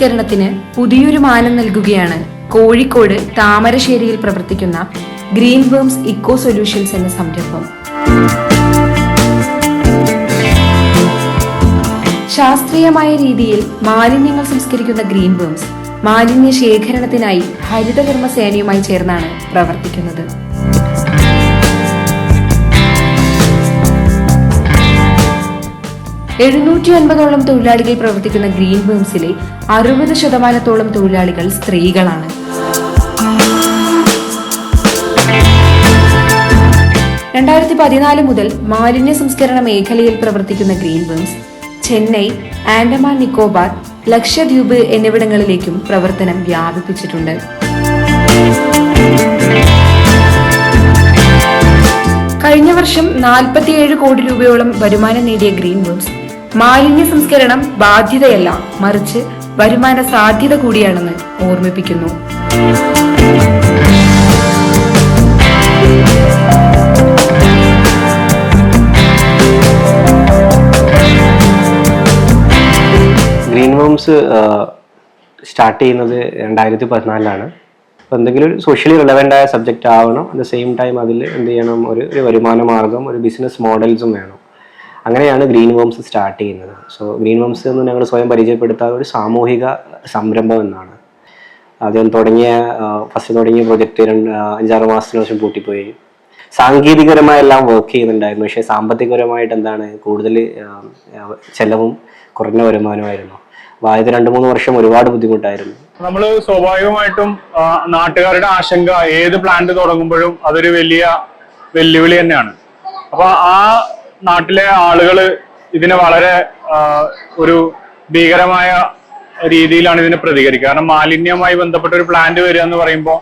സംസ്കരണത്തിന് പുതിയൊരു മാനം നൽകുകയാണ് കോഴിക്കോട് താമരശ്ശേരിയിൽ പ്രവർത്തിക്കുന്ന ഗ്രീൻ വേംസ് ഇക്കോ സൊല്യൂഷൻസ് എന്ന സംരംഭം. ശാസ്ത്രീയമായ രീതിയിൽ മാലിന്യങ്ങൾ സംസ്കരിക്കുന്ന ഗ്രീൻ വേംസ് മാലിന്യ ശേഖരണത്തിനായി ഹരിതകർമ്മ സേനയുമായി ചേർന്നാണ് പ്രവർത്തിക്കുന്നത്. എഴുന്നൂറ്റി അൻപതോളം തൊഴിലാളികൾ പ്രവർത്തിക്കുന്ന ഗ്രീൻ ബേംസിലെ അറുപത് ശതമാനത്തോളം തൊഴിലാളികൾ സ്ത്രീകളാണ്. രണ്ടായിരത്തി പതിനാല് മുതൽ മാലിന്യ സംസ്കരണ മേഖലയിൽ പ്രവർത്തിക്കുന്ന ഗ്രീൻ ബേംസ് ചെന്നൈ ആൻഡമാൻ നിക്കോബാർ ലക്ഷദ്വീപ് എന്നിവിടങ്ങളിലേക്കും പ്രവർത്തനം വ്യാപിപ്പിച്ചിട്ടുണ്ട്. കഴിഞ്ഞ വർഷം നാൽപ്പത്തിയേഴ് കോടി രൂപയോളം വരുമാനം നേടിയ ഗ്രീൻ വേംസ് മാലിന്യ സംസ്കരണം ബാധ്യതയല്ല മറിച്ച് വരുമാന സാധ്യത കൂടിയാണെന്ന് ഓർമ്മിപ്പിക്കുന്നു. ഗ്രീൻ ഹോംസ് സ്റ്റാർട്ട് ചെയ്യുന്നത് രണ്ടായിരത്തി പതിനാലിലാണ് അപ്പോൾ എന്തെങ്കിലും ഒരു സോഷ്യലി റിലവന്റ് ആയ സബ്ജക്റ്റ് ആവണം അറ്റ് ദ സെയിം ടൈം അതിൽ എന്ത് ചെയ്യണം? ഒരു ഒരു വരുമാന മാർഗം ഒരു ബിസിനസ് മോഡൽസും വേണം. അങ്ങനെയാണ് ഗ്രീൻ ഹോംസ് സ്റ്റാർട്ട് ചെയ്യുന്നത്. സോ ഗ്രീൻ ഹോംസ് എന്ന് ഞങ്ങൾ സ്വയം പരിചയപ്പെടുത്താത്ത ഒരു സാമൂഹിക സംരംഭം എന്നാണ്. ആദ്യം തുടങ്ങിയ ഫസ്റ്റ് തുടങ്ങിയ പ്രൊജക്റ്റ് രണ്ട് അഞ്ചാറ് മാസത്തിന് ശേഷം പൂട്ടിപ്പോയി. സാങ്കേതികപരമായി എല്ലാം വർക്ക് ചെയ്യുന്നുണ്ടായിരുന്നു. പക്ഷേ സാമ്പത്തികപരമായിട്ട് എന്താണ് കൂടുതൽ ചെലവും കുറഞ്ഞ വരുമാനമായിരുന്നു. അപ്പോൾ ആദ്യത്തെ രണ്ട് മൂന്ന് വർഷം ഒരുപാട് ബുദ്ധിമുട്ടായിരുന്നു. നമ്മൾ സ്വാഭാവികമായിട്ടും നാട്ടുകാരുടെ ആശങ്ക ഏത് പ്ലാന്റ് തുടങ്ങുമ്പോഴും അതൊരു വലിയ വെല്ലുവിളി തന്നെയാണ്. അപ്പൊ ആ നാട്ടിലെ ആളുകൾ ഇതിനെ വളരെ ഒരു ഭീകരമായ രീതിയിലാണ് ഇതിനെ പ്രതികരിക്കുക. കാരണം മാലിന്യവുമായി ബന്ധപ്പെട്ട ഒരു പ്ലാന്റ് വരിക എന്ന് പറയുമ്പോൾ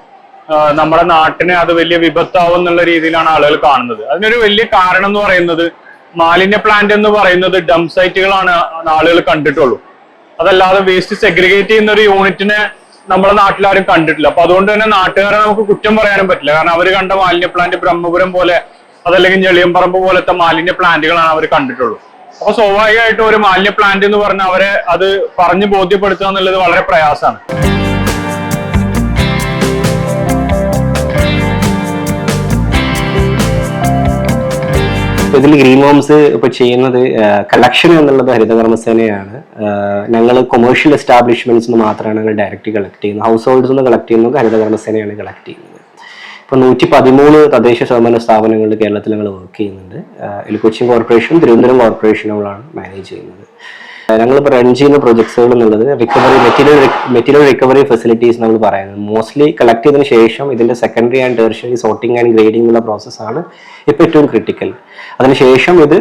നമ്മുടെ നാട്ടിനെ അത് വലിയ വിപത്താവും എന്നുള്ള രീതിയിലാണ് ആളുകൾ കാണുന്നത്. അതിനൊരു വലിയ കാരണം എന്ന് പറയുന്നത് മാലിന്യ പ്ലാന്റ് എന്ന് പറയുന്നത് ഡം സൈറ്റുകളാണ് ആളുകൾ കണ്ടിട്ടുള്ളൂ. അതല്ലാതെ വേസ്റ്റ് സെഗ്രിഗേറ്റ് ചെയ്യുന്ന ഒരു യൂണിറ്റിനെ നമ്മുടെ നാട്ടിലാരും കണ്ടിട്ടില്ല. അപ്പൊ അതുകൊണ്ട് തന്നെ നാട്ടുകാരെ നമുക്ക് കുറ്റം പറയാനും പറ്റില്ല. കാരണം അവർ കണ്ട മാലിന്യ പ്ലാന്റ് ബ്രഹ്മപുരം പോലെ അതല്ലെങ്കിൽ ഞെളിയമ്പറമ്പ് പോലത്തെ മാലിന്യ പ്ലാന്റുകളാണ് അവർ കണ്ടിട്ടുള്ളൂ. അപ്പൊ സ്വാഭാവികമായിട്ടും ഒരു മാലിന്യ പ്ലാന്റ് എന്ന് പറഞ്ഞാൽ അവരെ അത് പറഞ്ഞു ബോധ്യപ്പെടുത്തുക എന്നുള്ളത് വളരെ പ്രയാസമാണ്. ഇതിൽ ഗ്രീൻ ഹോംസ് ഇപ്പോൾ ചെയ്യുന്നത് കളക്ഷൻ എന്നുള്ളത് ഹരിതകർമ്മസേനയാണ്. ഞങ്ങൾ കൊമേഴ്ഷ്യൽ എസ്റ്റാബ്ലിഷ്മെന്റ്സ് മാത്രമാണ് ഞങ്ങൾ ഡയറക്റ്റ് കളക്ട് ചെയ്യുന്നത്. ഹൗസ് ഹോൾഡ്സ് നിന്ന് കളക്ട് ചെയ്യുന്നത് ഹരിതകർമ്മസേനയാണ് കളക്ട് ചെയ്യുന്നത്. ഇപ്പോൾ നൂറ്റി പതിമൂന്ന് തദ്ദേശ സ്വയംഭരണ സ്ഥാപനങ്ങളിൽ കേരളത്തിൽ ഞങ്ങൾ വർക്ക് ചെയ്യുന്നുണ്ട്. ഇതിൽ കൊച്ചിൻ കോർപ്പറേഷനും തിരുവനന്തപുരം കോർപ്പറേഷനുകളാണ് മാനേജ് ചെയ്യുന്നത്. ഞങ്ങളിപ്പോൾ റൺ ചെയ്യുന്ന പ്രൊജക്ട്സുകൾ എന്നുള്ളത് recovery material material recovery facilities നമ്മൾ പറയുന്നത്. മോസ്റ്റ്ലി കളക്ട് ചെയ്തതിന് ശേഷം ഇതിന്റെ secondary and tertiary sorting and grading ഉള്ള പ്രോസസ്സാണ് ഇപ്പോൾ ഏറ്റവും ക്രിട്ടിക്കൽ അതിനുശേഷം ഇത്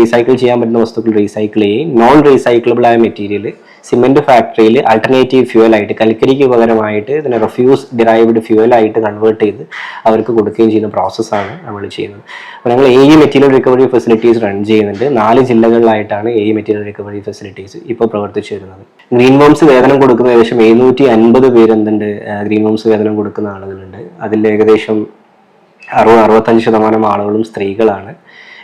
റീസൈക്കിൾ ചെയ്യാൻ പറ്റുന്ന വസ്തുക്കൾ റീസൈക്കിൾ ചെയ്യും. നോൺ റീസൈക്കിളബിൾ ആയ മെറ്റീരിയൽ സിമെന്റ് ഫാക്ടറിയിൽ ആൾട്ടർനേറ്റീവ് ഫ്യൂവൽ ആയിട്ട് കൽക്കരിക്ക് പകരമായിട്ട് ഇതിനെ റിഫ്യൂസ് ഡിറൈവ്ഡ് ഫ്യൂവൽ ആയിട്ട് കൺവേർട്ട് ചെയ്ത് അവർക്ക് കൊടുക്കുകയും ചെയ്യുന്ന പ്രോസസ്സാണ് നമ്മൾ ചെയ്യുന്നത്. അപ്പോൾ ഞങ്ങൾ A E material recovery facilities run ചെയ്യുന്നുണ്ട്. നാല് ജില്ലകളിലായിട്ടാണ് A E material recovery facilities ഇപ്പോൾ പ്രവർത്തിച്ചു വരുന്നത്. ഗ്രീൻ ബോംസ് വേതനം കൊടുക്കുന്ന ഏകദേശം എഴുന്നൂറ്റി അൻപത് പേര് എന്തുണ്ട് ഗ്രീൻ ബോംസ് വേതനം കൊടുക്കുന്ന ആളുകളുണ്ട്. അതിൽ ഏകദേശം അറുപത് അറുപത്തഞ്ച് ശതമാനം ആളുകളും സ്ത്രീകളാണ്.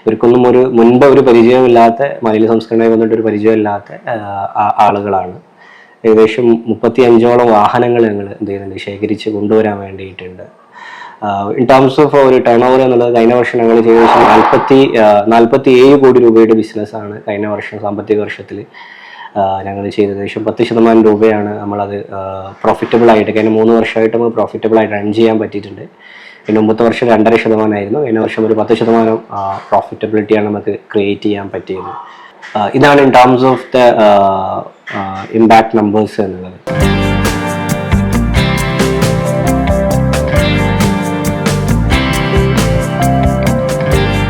ഇവർക്കൊന്നും ഒരു മുൻപ് ഒരു പരിചയമില്ലാത്ത മലയാള സംസ്കരണമായി വന്നിട്ട് ഒരു പരിചയമില്ലാത്ത ആളുകളാണ്. ഏകദേശം മുപ്പത്തി അഞ്ചോളം വാഹനങ്ങൾ ഞങ്ങൾ എന്ത് ചെയ്യുന്നുണ്ട് ശേഖരിച്ച് കൊണ്ടുവരാൻ വേണ്ടിയിട്ടുണ്ട്. ഇൻ ടേംസ് ഓഫ് ഒരു ടേൺ ഓവർ എന്നുള്ളത് കഴിഞ്ഞ വർഷം ഞങ്ങൾ ചെയ്ത ശേഷം നാൽപ്പത്തി നാൽപ്പത്തി ഏഴ് കോടി രൂപയുടെ ബിസിനസ്സാണ് കഴിഞ്ഞ വർഷം സാമ്പത്തിക വർഷത്തിൽ ഞങ്ങൾ ചെയ്തത്. ഏകദേശം പത്ത് ശതമാനം രൂപയാണ് നമ്മളത് പ്രോഫിറ്റബിൾ ആയിട്ട് കഴിഞ്ഞ മൂന്ന് വർഷമായിട്ട് നമ്മൾ പ്രോഫിറ്റബിൾ ആയിട്ട് റൺ ചെയ്യാൻ പറ്റിയിട്ടുണ്ട്. പിന്നെ മുമ്പത്തെ വർഷം രണ്ടര ശതമാനമായിരുന്നു. കഴിഞ്ഞ വർഷം ഒരു പത്ത് ശതമാനം പ്രോഫിറ്റബിലിറ്റിയാണ് നമുക്ക് ക്രിയേറ്റ് ചെയ്യാൻ പറ്റിയത്. ഇതാണ് in terms of the impact numbers എന്നുള്ളത്.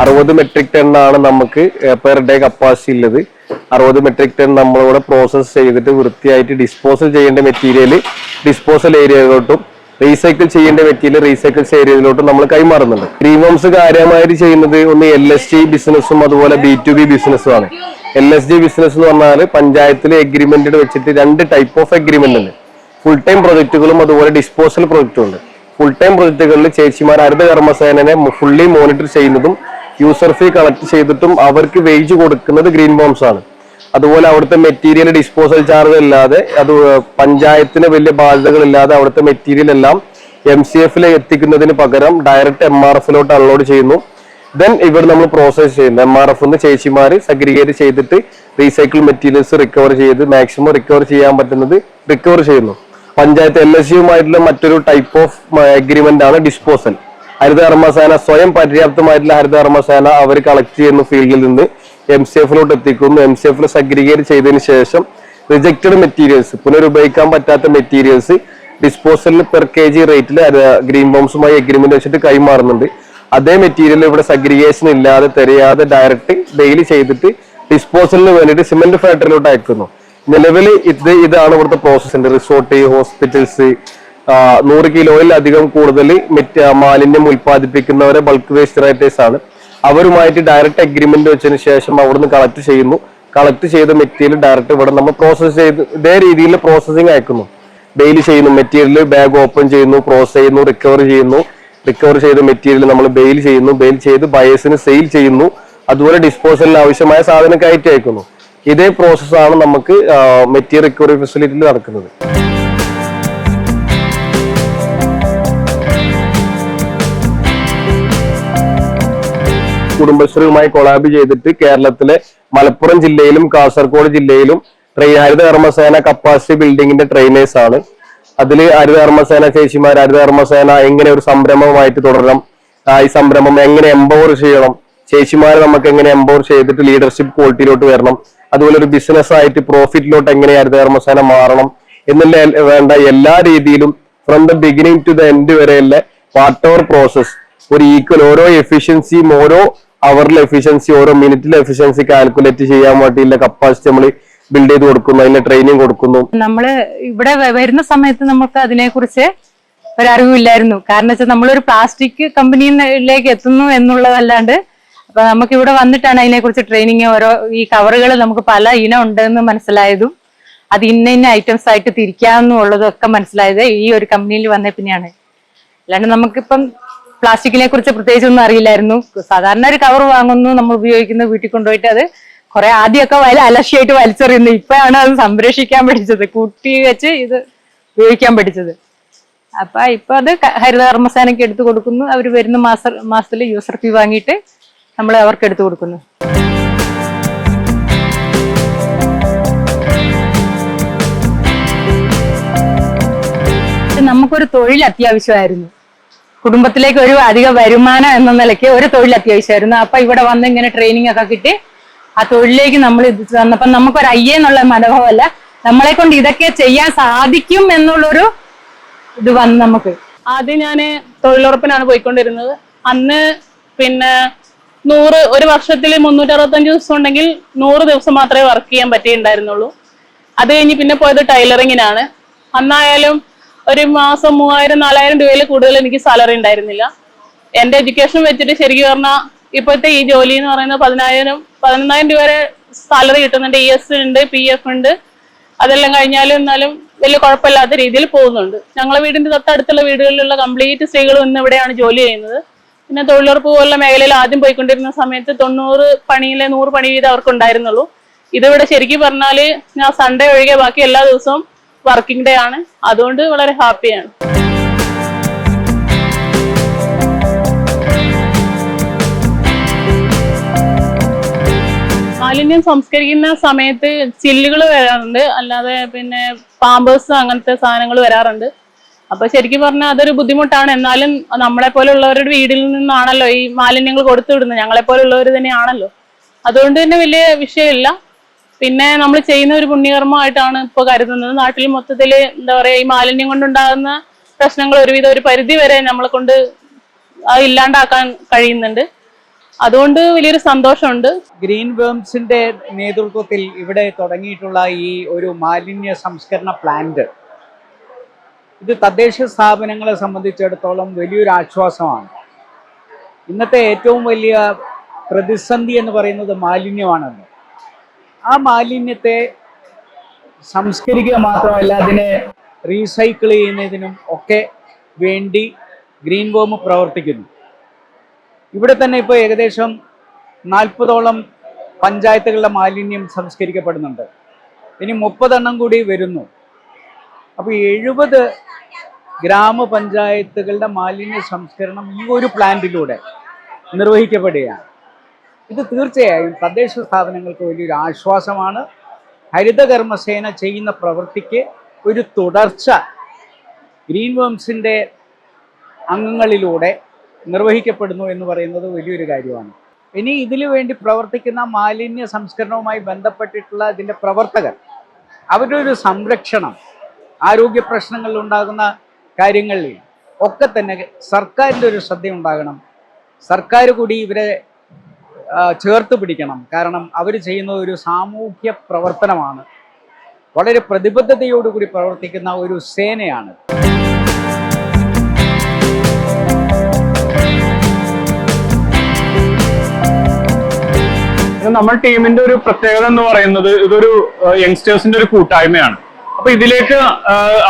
അറുപത് മെട്രിക് ടൺ ആണ് നമുക്ക് പെർ ഡേ കപ്പാസിറ്റി ഉള്ളത്. അറുപത് മെട്രിക് ടൺ നമ്മളിവിടെ പ്രോസസ്സ് ചെയ്തിട്ട് വൃത്തിയായിട്ട് ഡിസ്പോസൽ ചെയ്യേണ്ട മെറ്റീരിയൽ ഡിസ്പോസൽ ഏരിയയിലോട്ടും റീസൈക്കിൾ ചെയ്യേണ്ട മെറ്റീരിയൽ റീസൈക്കിൾ ചെയ്യുന്നതിലോട്ട് നമ്മൾ കൈമാറുന്നുണ്ട്. ഹോംസ് കാര്യമായിട്ട് ചെയ്യുന്നത് ഒന്ന് എൽ എസ് ടി ബിസിനസ്സും അതുപോലെ ബി ടു ബി ബിസിനസ്സും ആണ്. എൽ എസ് ഡി ബിസിനസ് എന്ന് പറഞ്ഞാൽ പഞ്ചായത്തിലെ എഗ്രിമെന്റ് വെച്ചിട്ട് രണ്ട് ടൈപ്പ് ഓഫ് എഗ്രിമെന്റ് ഉണ്ട്. ഫുൾ ടൈം പ്രൊജക്റ്റുകളും അതുപോലെ ഡിസ്പോസൽ പ്രൊജക്റ്റും ഉണ്ട്. ഫുൾ ടൈം പ്രൊജക്റ്റുകളിൽ ചേച്ചിമാർ ഹരിത കർമ്മസേനനെ ഫുള്ളി മോണിറ്റർ ചെയ്യുന്നതും യൂസർ ഫീ കളക്ട് ചെയ്തിട്ടും അവർക്ക് വേജ് കൊടുക്കുന്നത് ഗ്രീൻ ബോംസ് ആണ്. അതുപോലെ അവിടുത്തെ മെറ്റീരിയൽ ഡിസ്പോസൽ ചാർജ് ഇല്ലാതെ അത് പഞ്ചായത്തിന് വലിയ ബാധ്യതകളില്ലാതെ അവിടുത്തെ മെറ്റീരിയൽ എല്ലാം എം സി എഫിൽ എത്തിക്കുന്നതിന് പകരം ഡയറക്റ്റ് എം ആർ എഫിലോട്ട് അൺലോഡ് ചെയ്യുന്നു. ദെൻ ഇവിടെ നമ്മൾ പ്രോസസ് ചെയ്യുന്നു. എം ആർ എഫ് ചേച്ചിമാർ സഗ്രിഗേറ്റ് ചെയ്തിട്ട് റീസൈക്കിൾ മെറ്റീരിയൽസ് റിക്കവർ ചെയ്ത് മാക്സിമം റിക്കവർ ചെയ്യാൻ പറ്റുന്നത് റിക്കവർ ചെയ്യുന്നു. പഞ്ചായത്ത് എൽ എസ് യുമായിട്ടുള്ള മറ്റൊരു ടൈപ്പ് ഓഫ് അഗ്രിമെന്റ് ആണ് ഡിസ്പോസൽ ഹരിതകർമ്മസേന സ്വയം പര്യാപ്തമായിട്ടുള്ള ഹരിതകർമ്മസേന അവർ കളക്ട് ചെയ്യുന്ന ഫീൽഡിൽ നിന്ന് എം സി എഫിലോട്ട് എത്തിക്കുന്നു. എം സി എഫിൽ സഗ്രിഗേറ്റ് ചെയ്തതിന് ശേഷം റിജക്റ്റഡ് മെറ്റീരിയൽസ് പുനരുപയോഗിക്കാൻ പറ്റാത്ത മെറ്റീരിയൽസ് ഡിസ്പോസലിൽ പെർ കെ ജി റേറ്റിൽ ഗ്രീൻ ബോംസുമായി എഗ്രിമെന്റ് വെച്ചിട്ട് കൈമാറുന്നുണ്ട്. അതേ മെറ്റീരിയൽ ഇവിടെ സഗ്രിഗേഷൻ ഇല്ലാതെ തെരയാതെ ഡയറക്റ്റ് ഡെയിലി ചെയ്തിട്ട് ഡിസ്പോസലിന് വേണ്ടിയിട്ട് സിമെന്റ് ഫാക്ടറിയിലോട്ട് അയക്കുന്നു. നിലവിൽ ഇത് ഇതാണ് ഇവിടുത്തെ പ്രോസസ്സിന്റെ റിസോർട്ട് ഹോസ്പിറ്റൽസ് നൂറ് കിലോയിലധികം കൂടുതൽ മെറ്റ് മാലിന്യം ഉൽപ്പാദിപ്പിക്കുന്നവരെ ബൾക്ക് വേസ്റ്റ് റൈറ്റേഴ്സ് ആണ്. അവരുമായിട്ട് ഡയറക്റ്റ് അഗ്രിമെന്റ് വെച്ചതിന് ശേഷം അവിടുന്ന് കളക്ട് ചെയ്യുന്നു. കളക്ട് ചെയ്ത മെറ്റീരിയൽ ഡയറക്റ്റ് ഇവിടെ നമ്മൾ പ്രോസസ് ചെയ്ത് ഇതേ രീതിയിൽ പ്രോസസ്സിങ് അയക്കുന്നു. ഡെയിലി ചെയ്യുന്നു മെറ്റീരിയൽ ബാഗ് ഓപ്പൺ ചെയ്യുന്നു പ്രോസസ് ചെയ്യുന്നു റിക്കവർ ചെയ്യുന്നു. റിക്കവർ ചെയ്ത മെറ്റീരിയൽ നമ്മൾ ബെയിൽ ചെയ്യുന്നു. ബെയിൽ ചെയ്ത് ബയേഴ്സിന് സെയിൽ ചെയ്യുന്നു. അതുപോലെ ഡിസ്പോസലിന് ആവശ്യമായ സാധനം കയറ്റി അയക്കുന്നു. ഇതേ പ്രോസസ്സാണ് നമുക്ക് മെറ്റീരിയൽ റിക്കവറി ഫെസിലിറ്റിയിൽ നടക്കുന്നത്. കുടുംബശ്രീയുമായി കൊളാബ് ചെയ്തിട്ട് കേരളത്തിലെ മലപ്പുറം ജില്ലയിലും കാസർഗോഡ് ജില്ലയിലും ട്രെയിൻ ഹരിത കർമ്മസേന കപ്പാസിറ്റി ബിൽഡിങ്ങിന്റെ ട്രെയിനേഴ്സ് ആണ്. അതിൽ ഹരിത കർമ്മസേന ചേച്ചിമാർ ഹരിത കർമ്മസേന എങ്ങനെ ഒരു സംരംഭമായിട്ട് തുടരണം ഈ സംരംഭം എങ്ങനെ എംപവർ ചെയ്യണം ചേച്ചിമാരെ നമുക്ക് എങ്ങനെ എംപവർ ചെയ്തിട്ട് ലീഡർഷിപ്പ് ക്വാളിറ്റിയിലോട്ട് വരണം അതുപോലെ ഒരു ബിസിനസ് ആയിട്ട് പ്രോഫിറ്റിലോട്ട് എങ്ങനെ ഹരിത കർമ്മസേന മാറണം എന്നുള്ള വേണ്ട എല്ലാ രീതിയിലും from the beginning to the end വരെയുള്ള വാട്ട് ഓവർ പ്രോസസ് ഒരു ഈക്വൽ ഓരോ എഫിഷ്യൻസിയും ഓരോ അവറിലെ എഫിഷ്യൻസി ഓരോ മിനിറ്റിലെ എഫിഷ്യൻസി കാൽക്കുലേറ്റ് ചെയ്യാൻ വേണ്ടിയുള്ള കപ്പാസിറ്റി നമ്മൾ ബിൽഡ് ചെയ്ത് കൊടുക്കുന്നു അതിന്റെ ട്രെയിനിങ് കൊടുക്കുന്നു. നമ്മൾ ഇവിടെ വരുന്ന സമയത്ത് നമുക്ക് അതിനെക്കുറിച്ച് ഒരറിവില്ലായിരുന്നു കാരണം വെച്ചാൽ നമ്മളൊരു പ്ലാസ്റ്റിക് കമ്പനിയിലേക്ക് എത്തുന്നു എന്നുള്ളതല്ലാണ്ട് അപ്പൊ നമുക്ക് ഇവിടെ വന്നിട്ടാണ് അതിനെക്കുറിച്ച് ട്രെയിനിങ് ഓരോ ഈ കവറുകൾ നമുക്ക് പല ഇനം ഉണ്ടെന്ന് മനസ്സിലായതും അത് ഇന്ന ഇന്ന ഐറ്റംസ് ആയിട്ട് തിരിക്കാമെന്നുള്ളതും ഒക്കെ മനസ്സിലായത് ഈ ഒരു കമ്പനിയിൽ വന്ന പിന്നെയാണ്. അല്ലാണ്ട് നമുക്കിപ്പം പ്ലാസ്റ്റിക്കിനെ കുറിച്ച് പ്രത്യേകിച്ച് ഒന്നും അറിയില്ലായിരുന്നു. സാധാരണ ഒരു കവർ വാങ്ങുന്നു നമ്മൾ ഉപയോഗിക്കുന്നത് വീട്ടിൽ കൊണ്ടുപോയിട്ട് അത് കുറെ ആദ്യമൊക്കെ വല അലശിയായിട്ട് വലിച്ചെറിയുന്നു. ഇപ്പോഴാണ് അത് സംരക്ഷിക്കാൻ പഠിച്ചത്. കൂട്ടി വെച്ച് ഇത് ഉപയോഗിക്കാൻ പഠിച്ചത്. അപ്പൊ ഇപ്പൊ അത് ഹരിത എടുത്തു കൊടുക്കുന്നു. അവർ വരുന്ന മാസ മാസത്തിൽ യൂസർ ഫീ വാങ്ങിയിട്ട് നമ്മൾ അവർക്ക് എടുത്തു കൊടുക്കുന്നു. നമുക്കൊരു തൊഴിൽ അത്യാവശ്യമായിരുന്നു. കുടുംബത്തിലേക്ക് ഒരു അധിക വരുമാനം എന്ന നിലയ്ക്ക് ഒരു തൊഴിൽ അത്യാവശ്യമായിരുന്നു. അപ്പൊ ഇവിടെ വന്ന് ഇങ്ങനെ ട്രെയിനിങ് ഒക്കെ കിട്ടി. ആ തൊഴിലേക്ക് നമ്മൾ ഇത് വന്നപ്പോ നമുക്കൊരു അയ്യേ എന്നുള്ള മനോഭാവമല്ല. നമ്മളെ കൊണ്ട് ഇതൊക്കെ ചെയ്യാൻ സാധിക്കും എന്നുള്ളൊരു ഇത് വന്ന് നമുക്ക്. ആദ്യം ഞാൻ തൊഴിലുറപ്പിനാണ് പോയിക്കൊണ്ടിരുന്നത്. അന്ന് പിന്നെ നൂറ് ഒരു വർഷത്തിൽ മുന്നൂറ്റി അറുപത്തഞ്ച് ദിവസം ഉണ്ടെങ്കിൽ നൂറ് ദിവസം മാത്രമേ വർക്ക് ചെയ്യാൻ പറ്റിയിട്ടുണ്ടായിരുന്നുള്ളൂ. അത് കഴിഞ്ഞ് പിന്നെ പോയത് ടൈലറിങ്ങിനാണ് അന്നായാലും ഒരു മാസം മൂവായിരം നാലായിരം രൂപയിൽ കൂടുതൽ എനിക്ക് സാലറി ഉണ്ടായിരുന്നില്ല. എന്റെ എഡ്യൂക്കേഷൻ വെച്ചിട്ട് ശരിക്കും പറഞ്ഞാൽ ഇപ്പോഴത്തെ ഈ ജോലി എന്ന് പറയുന്നത് പതിനായിരം പതിനൊന്നായിരം രൂപ വരെ സാലറി കിട്ടുന്നുണ്ട്. ഇ എസ് ഉണ്ട് പി എഫ് ഉണ്ട്. അതെല്ലാം കഴിഞ്ഞാലും എന്നാലും വലിയ കുഴപ്പമില്ലാത്ത രീതിയിൽ പോകുന്നുണ്ട്. ഞങ്ങളെ വീടിന്റെ തൊട്ടടുത്തുള്ള വീടുകളിലുള്ള കംപ്ലീറ്റ് സ്ത്രീകളും ഇന്ന് ഇവിടെയാണ് ജോലി ചെയ്യുന്നത്. പിന്നെ തൊഴിലുറപ്പ് പോലുള്ള മേഖലയിൽ ആദ്യം പോയിക്കൊണ്ടിരുന്ന സമയത്ത് തൊണ്ണൂറ് പണിയിലെ നൂറ് പണി വീതം അവർക്ക് ഉണ്ടായിരുന്നുള്ളൂ ഇതിവിടെ ശരിക്കും പറഞ്ഞാൽ ഞാൻ സൺഡേ ഒഴികെ ബാക്കി എല്ലാ ദിവസവും വർക്കിംഗ് ഡേ ആണ്. അതുകൊണ്ട് വളരെ ഹാപ്പിയാണ് മാലിന്യം സംസ്കരിക്കുന്ന സമയത്ത് ചില്ലുകൾ വരാറുണ്ട്. അല്ലാതെ പിന്നെ പാമ്പേഴ്സ് അങ്ങനത്തെ സാധനങ്ങൾ വരാറുണ്ട്. അപ്പൊ ശരിക്കും പറഞ്ഞാൽ അതൊരു ബുദ്ധിമുട്ടാണ്. എന്നാലും നമ്മളെ പോലുള്ളവരുടെ വീടിൽ നിന്നാണല്ലോ ഈ മാലിന്യങ്ങൾ കൊടുത്തു വിടുന്നത്. ഞങ്ങളെ പോലുള്ളവർ തന്നെയാണല്ലോ. അതുകൊണ്ട് തന്നെ വലിയ വിഷയമില്ല. പിന്നെ നമ്മൾ ചെയ്യുന്ന ഒരു പുണ്യകർമ്മമായിട്ടാണ് ഇപ്പോൾ കരുതുന്നത്. നാട്ടിൽ മൊത്തത്തിൽ എന്താ പറയാ ഈ മാലിന്യം കൊണ്ടുണ്ടാകുന്ന പ്രശ്നങ്ങൾ ഒരുവിധം ഒരു പരിധി വരെ നമ്മളെ കൊണ്ട് ഇല്ലാണ്ടാക്കാൻ കഴിയുന്നുണ്ട്. അതുകൊണ്ട് വലിയൊരു സന്തോഷമുണ്ട്. ഗ്രീൻ വേംസിന്റെ നേതൃത്വത്തിൽ ഇവിടെ തുടങ്ങിയിട്ടുള്ള ഈ ഒരു മാലിന്യ സംസ്കരണ പ്ലാന്റ് ഇത് തദ്ദേശ സ്ഥാപനങ്ങളെ സംബന്ധിച്ചിടത്തോളം വലിയൊരു ആശ്വാസമാണ്. ഇന്നത്തെ ഏറ്റവും വലിയ പ്രതിസന്ധി എന്ന് പറയുന്നത് മാലിന്യമാണല്ലോ. ആ മാലിന്യത്തെ സംസ്കരിക്കുക മാത്രമല്ല അതിനെ റീസൈക്കിൾ ചെയ്യുന്നതിനും ഒക്കെ വേണ്ടി ഗ്രീൻ വോം പ്രവർത്തിക്കുന്നു. ഇവിടെ തന്നെ ഇപ്പോൾ ഏകദേശം നാൽപ്പതോളം പഞ്ചായത്തുകളുടെ മാലിന്യം സംസ്കരിക്കപ്പെടുന്നുണ്ട്. ഇനി മുപ്പതെണ്ണം കൂടി വരുന്നു. അപ്പോൾ എഴുപത് ഗ്രാമപഞ്ചായത്തുകളുടെ മാലിന്യ സംസ്കരണം ഈ ഒരു പ്ലാന്റിലൂടെ നിർവഹിക്കപ്പെടുകയാണ്. ഇത് തീർച്ചയായും തദ്ദേശ സ്ഥാപനങ്ങൾക്ക് വലിയൊരു ആശ്വാസമാണ്. ഹരിതകർമ്മസേന ചെയ്യുന്ന പ്രവൃത്തിക്ക് ഒരു തുടർച്ച ഗ്രീൻ വേംസിന്റെ അംഗങ്ങളിലൂടെ നിർവഹിക്കപ്പെടുന്നു എന്ന് പറയുന്നത് വലിയൊരു കാര്യമാണ്. ഇനി ഇതിനു വേണ്ടി പ്രവർത്തിക്കുന്ന മാലിന്യ സംസ്കരണവുമായി ബന്ധപ്പെട്ടിട്ടുള്ള ഇതിന്റെ പ്രവർത്തകർ അവരുടെ ഒരു സംരക്ഷണം ആരോഗ്യ പ്രശ്നങ്ങളിൽ ഉണ്ടാകുന്ന കാര്യങ്ങളിൽ ഒക്കെ തന്നെ സർക്കാരിന്റെ ഒരു ശ്രദ്ധയുണ്ടാകണം. സർക്കാർ കൂടി ഇവരെ ചേർത്ത് പിടിക്കണം. കാരണം അവർ ചെയ്യുന്ന ഒരു സാമൂഹ്യ പ്രവർത്തനമാണ്. വളരെ പ്രതിബദ്ധതയോടുകൂടി പ്രവർത്തിക്കുന്ന ഒരു സേനയാണ്. നമ്മൾ ടീമിന്റെ ഒരു പ്രത്യേകത എന്ന് പറയുന്നത് ഇതൊരു യങ്സ്റ്റേഴ്സിന്റെ ഒരു കൂട്ടായ്മയാണ്. അപ്പൊ ഇതിലേക്ക്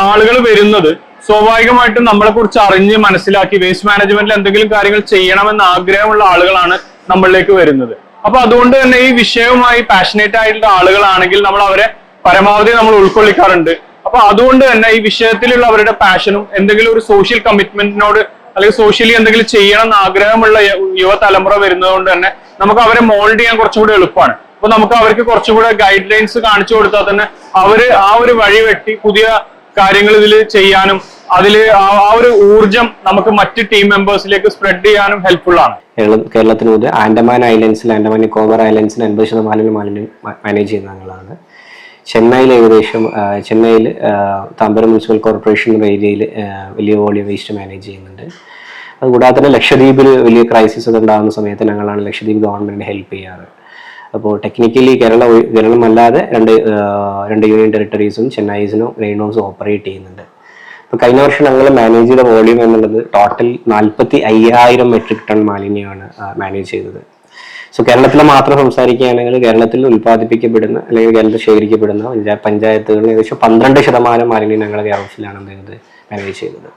ആളുകൾ വരുന്നത് സ്വാഭാവികമായിട്ടും നമ്മളെ കുറിച്ച് അറിഞ്ഞ് മനസ്സിലാക്കി വേസ്റ്റ് മാനേജ്മെന്റിൽ എന്തെങ്കിലും കാര്യങ്ങൾ ചെയ്യണമെന്ന് ആഗ്രഹമുള്ള ആളുകളാണ് നമ്മളിലേക്ക് വരുന്നത്. അപ്പൊ അതുകൊണ്ട് തന്നെ ഈ വിഷയവുമായി പാഷനേറ്റ് ആയിട്ടുള്ള ആളുകളാണെങ്കിൽ നമ്മൾ അവരെ പരമാവധി നമ്മൾ ഉൾക്കൊള്ളിക്കാറുണ്ട്. അപ്പൊ അതുകൊണ്ട് തന്നെ ഈ വിഷയത്തിലുള്ള അവരുടെ പാഷനും എന്തെങ്കിലും ഒരു സോഷ്യൽ കമ്മിറ്റ്മെന്റിനോട് അല്ലെങ്കിൽ സോഷ്യലി എന്തെങ്കിലും ചെയ്യണം എന്ന് ആഗ്രഹമുള്ള യുവതലമുറ വരുന്നത് കൊണ്ട് തന്നെ നമുക്ക് അവരെ മോൾഡ് ചെയ്യാൻ കുറച്ചുകൂടി എളുപ്പമാണ്. അപ്പൊ നമുക്ക് അവർക്ക് കുറച്ചുകൂടെ ഗൈഡ് ലൈൻസ് കാണിച്ചു കൊടുത്താൽ തന്നെ അവർ ആ ഒരു വഴി വെട്ടി പുതിയ കാര്യങ്ങൾ ഇതിൽ ചെയ്യാനും അതിൽ ആ ഒരു ഊർജം നമുക്ക് മറ്റ് ടീം മെമ്പേഴ്സിലേക്ക് സ്പ്രെഡ് ചെയ്യാനും ഹെൽപ്ഫുൾ ആണ്. കേരള കേരളത്തിന് മുതൽ ആൻഡമാൻ ഐലൻഡ്സിൽ ആൻഡമാൻ നിക്കോബർ ഐലൻഡ്സിൽ അൻപത് ശതമാനം മാലിന്യം മാനേജ് ചെയ്യുന്ന ഞങ്ങളാണ് ചെന്നൈയിൽ ഏകദേശം ചെന്നൈയിൽ താമ്പരം മുനിസിപ്പൽ കോർപ്പറേഷൻ ഏരിയയിൽ വലിയ വോളിയം വേസ്റ്റ് മാനേജ് ചെയ്യുന്നുണ്ട്. അതുകൂടാതെ തന്നെ ലക്ഷദ്വീപിൽ വലിയ ക്രൈസിസ് ഒക്കെ ഉണ്ടാകുന്ന സമയത്ത് ഞങ്ങളാണ് ലക്ഷദ്വീപ് ഗവൺമെന്റ് ഹെൽപ്പ് ചെയ്യാറ്. അപ്പോൾ ടെക്നിക്കലി കേരള കേരളം അല്ലാതെ രണ്ട് രണ്ട് യൂണിയൻ ടെറിട്ടറീസും ചെന്നൈസിനും റെയിനോസും ഓപ്പറേറ്റ് ചെയ്യുന്നുണ്ട്. ഇപ്പോൾ കഴിഞ്ഞ വർഷം ഞങ്ങൾ മാനേജ് ചെയ്ത വോളിയം എന്നുള്ളത് ടോട്ടൽ നാൽപ്പത്തി അയ്യായിരം മെട്രിക് ടൺ മാലിന്യമാണ് മാനേജ് ചെയ്തത്. സോ കേരളത്തിൽ മാത്രം സംസാരിക്കുകയാണെങ്കിൽ കേരളത്തിൽ ഉൽപ്പാദിപ്പിക്കപ്പെടുന്ന അല്ലെങ്കിൽ കേരളത്തിൽ ശേഖരിക്കപ്പെടുന്ന പഞ്ചായ പഞ്ചായത്തുകളിൽ ഏകദേശം പന്ത്രണ്ട് ശതമാനം മാലിന്യം ഞങ്ങളുടെ കേരളത്തിലാണ് എന്തെങ്കിലും മാനേജ് ചെയ്തത്.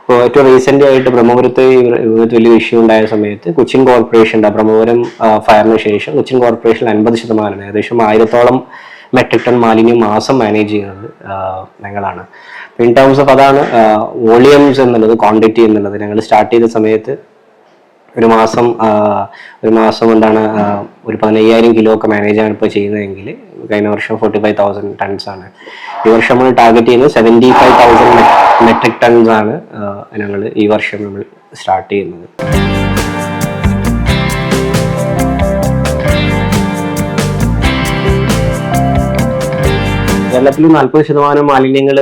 ഇപ്പോൾ ഏറ്റവും റീസെന്റ് ആയിട്ട് ബ്രഹ്മപുരത്ത് ഇവിടുത്തെ വലിയ ഇഷ്യൂ ഉണ്ടായ സമയത്ത് കൊച്ചിൻ കോർപ്പറേഷന്റെ ബ്രഹ്മപുരം ഫയറിന് ശേഷം കൊച്ചിൻ കോർപ്പറേഷനിൽ അൻപത് ശതമാനം ഏകദേശം ആയിരത്തോളം മെട്രിക് ടൺ മാലിന്യം മാസം മാനേജ് ചെയ്യുന്നത് ഞങ്ങളാണ്. ഇൻ ടേംസ് ഓഫ് അതാണ് വോളിയംസ് എന്നുള്ളത് ക്വാണ്ടിറ്റി എന്നുള്ളത്. ഞങ്ങൾ സ്റ്റാർട്ട് ചെയ്ത സമയത്ത് ഒരു മാസം ഒരു മാസം കൊണ്ടാണ് ഒരു പതിനയ്യായിരം കിലോ ഒക്കെ മാനേജ് ആണ് ഇപ്പോൾ ചെയ്യുന്നതെങ്കിൽ കഴിഞ്ഞ വർഷം ഫോർട്ടി ഫൈവ് തൗസൻഡ് ടൺസ് ആണ്. ഈ വർഷം നമ്മൾ ടാർഗറ്റ് ചെയ്യുന്നത് seventy five thousand metric tons ആണ് ഞങ്ങൾ ഈ വർഷം നമ്മൾ സ്റ്റാർട്ട് ചെയ്യുന്നത്. കേരളത്തിൽ നാൽപ്പത് ശതമാനം മാലിന്യങ്ങൾ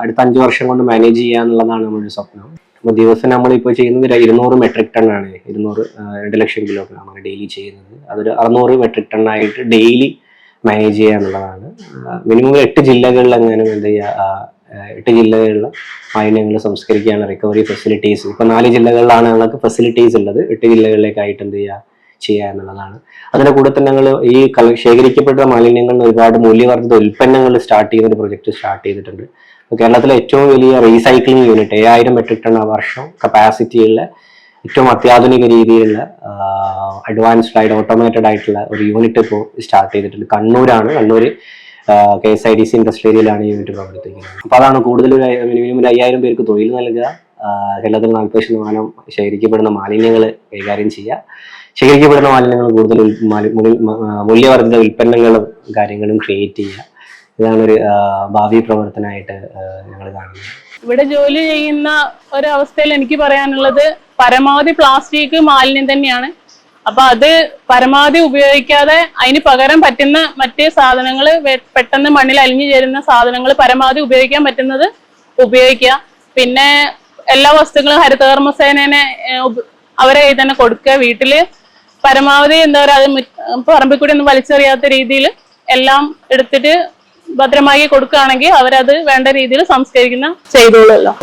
അടുത്ത അഞ്ച് വർഷം കൊണ്ട് മാനേജ് ചെയ്യുക എന്നുള്ളതാണ് നമ്മുടെ സ്വപ്നം. അപ്പോൾ ദിവസം നമ്മളിപ്പോൾ ചെയ്യുന്നത് ഇരുന്നൂറ് മെട്രിക് ടൺ ആണ്. ഇരുന്നൂറ് രണ്ട് ലക്ഷം കിലോഗ്രാം ആണ് ഡെയിലി ചെയ്യുന്നത്. അതൊരു അറുന്നൂറ് മെട്രിക് ടൺ ആയിട്ട് ഡെയിലി മാനേജ് ചെയ്യുക എന്നുള്ളതാണ്. മിനിമം എട്ട് ജില്ലകളിൽ എങ്ങാനും എന്ത് ചെയ്യുക എട്ട് ജില്ലകളിലെ മാലിന്യങ്ങൾ സംസ്കരിക്കുകയാണ് റിക്കവറി ഫെസിലിറ്റീസ് ഇപ്പോൾ നാല് ജില്ലകളിലാണ് ഞങ്ങൾക്ക് ഫെസിലിറ്റീസ് ഉള്ളത്. എട്ട് ജില്ലകളിലേക്കായിട്ട് എന്ത് ചെയ്യുക ചെയ്യുക എന്നുള്ളതാണ്. അതിന്റെ കൂടെ തന്നെ ഞങ്ങൾ ഈ ശേഖരിക്കപ്പെട്ട മാലിന്യങ്ങളിൽ ഒരുപാട് മൂല്യവർദ്ധിത ഉൽപ്പന്നങ്ങൾ സ്റ്റാർട്ട് ചെയ്യുന്ന ഒരു പ്രൊജക്ട് സ്റ്റാർട്ട് ചെയ്തിട്ടുണ്ട് കേരളത്തിലെ ഏറ്റവും വലിയ റീസൈക്ലിംഗ് യൂണിറ്റ് ഏഴായിരം മെട്രിക് ടൺ വർഷം കപ്പാസിറ്റിയുള്ള ഏറ്റവും അത്യാധുനിക രീതിയിലുള്ള അഡ്വാൻസ്ഡ് ആയിട്ട് ഓട്ടോമേറ്റഡ് ആയിട്ടുള്ള ഒരു യൂണിറ്റ് ഇപ്പോൾ സ്റ്റാർട്ട് ചെയ്തിട്ടുണ്ട്. കണ്ണൂരാണ് Kannur K S I D C ഇൻഡസ്ട്രിയിലാണ് unit പ്രവർത്തിക്കുന്നത്. അപ്പോൾ അതാണ് കൂടുതൽ ഒരു മിനിമം ഒരു അയ്യായിരം പേർക്ക് തൊഴിൽ നൽകുക കേരളത്തിൽ നാൽപ്പത് ശതമാനം ശേഖരിക്കപ്പെടുന്ന മാലിന്യങ്ങൾ കൈകാര്യം ചെയ്യുക. ശേഖരിക്കപ്പെടുന്ന മാലിന്യങ്ങൾ കൂടുതൽ മൂല്യവർദ്ധിത ഉൽപ്പന്നങ്ങളും കാര്യങ്ങളും ക്രിയേറ്റ് ചെയ്യുക. ഇതാണ് ഒരു ഭാവി പ്രവർത്തനമായിട്ട് ഞങ്ങൾ കാണുന്നത്. ഇവിടെ ജോലി ചെയ്യുന്ന ഒരവസ്ഥയിൽ എനിക്ക് പറയാനുള്ളത് പരമാവധി പ്ലാസ്റ്റിക് മാലിന്യം തന്നെയാണ്. അപ്പൊ അത് പരമാവധി ഉപയോഗിക്കാതെ അതിന് പകരം പറ്റുന്ന മറ്റ് സാധനങ്ങൾ പെട്ടെന്ന് മണ്ണിൽ അലിഞ്ഞു ചേരുന്ന സാധനങ്ങൾ പരമാവധി ഉപയോഗിക്കാൻ പറ്റുന്നത് ഉപയോഗിക്കുക. പിന്നെ എല്ലാ വസ്തുക്കളും ഹരിതകർമ്മസേനേനെ അവരെ തന്നെ കൊടുക്കുക. വീട്ടിൽ പരമാവധി എന്താ പറയുക പറമ്പിൽ കൂടി ഒന്നും വലിച്ചെറിയാത്ത രീതിയിൽ എല്ലാം എടുത്തിട്ട് ഭദ്രമായി കൊടുക്കുകയാണെങ്കിൽ അവരത് വേണ്ട രീതിയിൽ സംസ്കരിക്കുന്ന ചെയ്തോളുമല്ലോ.